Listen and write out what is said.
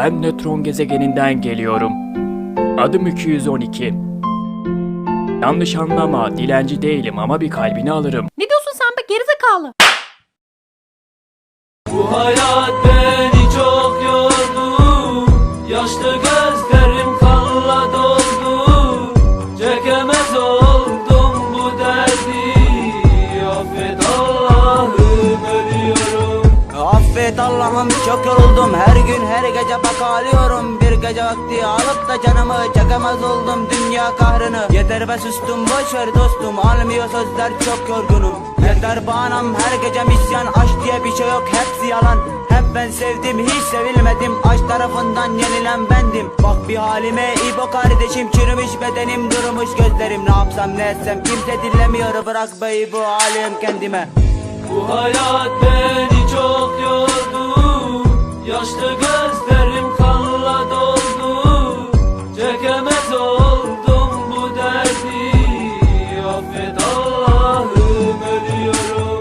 Ben nötron gezegeninden geliyorum. Adım 212. Yanlış anlama, dilenci değilim ama bir kalbini alırım. Ne diyorsun sen be gerizekalı? Bu hayat Allah'ım çok yoruldum. Her gün her gece bak ağlıyorum. Bir gece vakti alıp da canımı Çekemez oldum. Dünya kahrını Yeter be sustum. Boş ver dostum Almıyor sözler. Çok yorgunum. Yeter bağnam her gece misyan. Aşk diye bir şey yok hepsi yalan. Hep ben sevdim hiç sevilmedim. Aşk tarafından yenilen bendim. Bak bir halime İbo kardeşim. Çürümüş bedenim durmuş gözlerim. Ne yapsam ne etsem kimse dinlemiyor Bırak be bu halim kendime. Bu hayat beni Yaşlı gözlerim kanla doldu. Çekemez oldum bu derdi. Affet